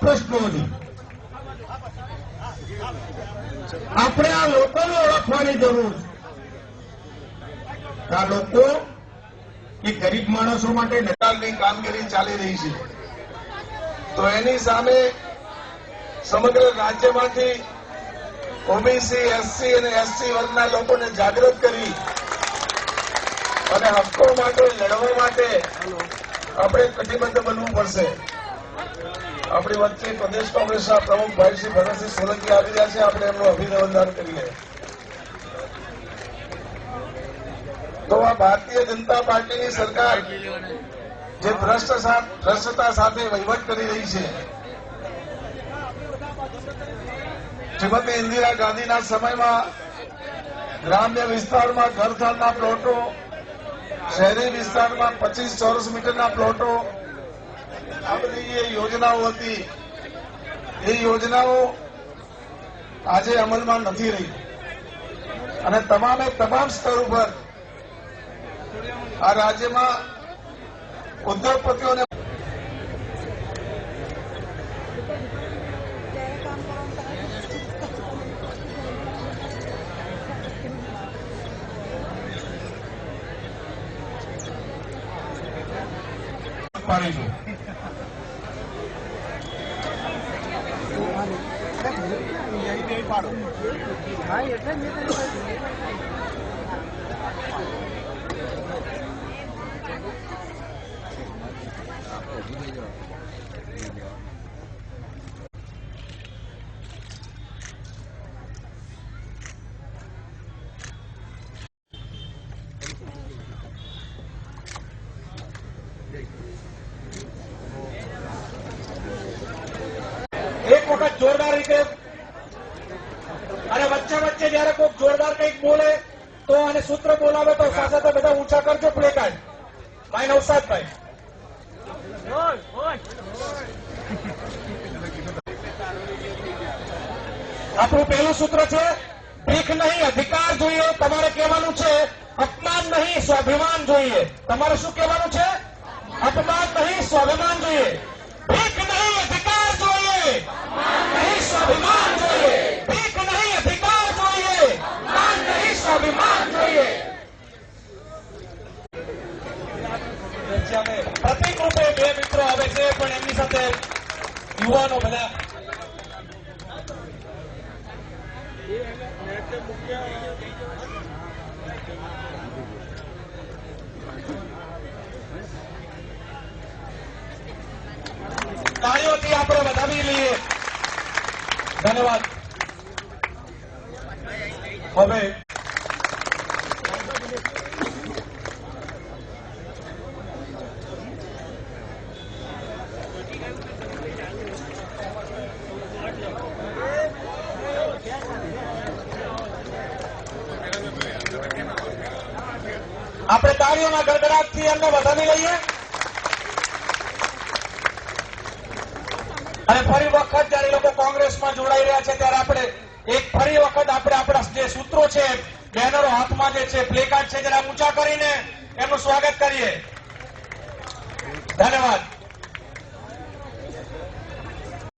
પ્રશ્નો છે આપણે આ લોકોને ઓળખવાની જરૂર છે. આ લોકો એ ગરીબ માણસો માટે નિકાલની કામગીરી ચાલી રહી છે. તો એની સામે સમગ્ર રાજ્યમાંથી ઓબીસી, એસસી અને એસસી વર્ગના લોકોને જાગૃત કરી અને હક્કો માટે, લડવા માટે આપણે કટિબદ્ધ બનવું પડશે. આપણી વચ્ચે પ્રદેશ કોંગ્રેસના પ્રમુખ ભાઈ ભરતસિંહ સોલંકી આવી રહ્યા છે. આપણે એમનું અભિનંદન કરીએ. તો આ ભારતીય જનતા પાર્ટીની સરકાર જે ભ્રષ્ટતા સાથે વહીવટ કરી રહી છે, શ્રીમતી ઇન્દિરા ગાંધીના સમયમાં ગ્રામ્ય વિસ્તારમાં ઘરથાલના પ્લોટો, શહેરી વિસ્તારમાં પચીસ ચોરસ મીટરના પ્લોટો આ બધી જે યોજનાઓ હતી, એ યોજનાઓ આજે અમલમાં નથી રહી. અને તમામે તમામ સ્તર ઉપર આ રાજ્યમાં ઉદ્યોગપતિઓને પાડીશું એક વખત જોરદાર રીતે અને વચ્ચે વચ્ચે જયારે કોઈ જોરદાર કંઈક બોલે તો અને સૂત્ર બોલાવે તો સાથે બધા ઊંચા કરજો પ્લે કાર્ડ ભાઈ નવસાદભાઈ. આપણું પહેલું સૂત્ર છે, ભીખ નહીં, અધિકાર જોઈએ, તમારે કહેવાનું છે, અપમાન નહીં, સ્વાભિમાન જોઈએ. તમારે શું કહેવાનું છે? અપમાન નહીં, સ્વાભિમાન જોઈએ ભીખ નહીં અધિકાર જોઈએ નહીં સ્વાભિમાન જોઈએ ભીખ નહીં અધિકાર જોઈએ માન નહીં સ્વાભિમાન જોઈએ પ્રતિક બે મિત્રો આવે છે પણ એમની સાથે યુવાનો બધા. તાળીઓથી આપણે વધાવી લઈએ. ધન્યવાદ. હવે આપણે તાળીઓના ગડગડાટથી એમને વધાવી લઈએ. અને ફરી વખત જયારે લોકો કોંગ્રેસમાં જોડાઈ રહ્યા છે, ત્યારે આપણે એક ફરી વખત આપણે આપણા જે સૂત્રો છે, બેનરો હાથમાં જે છે, પ્લેકાર્ડ છે, જરા ઊંચા કરીને એમનું સ્વાગત કરીએ. ધન્યવાદ.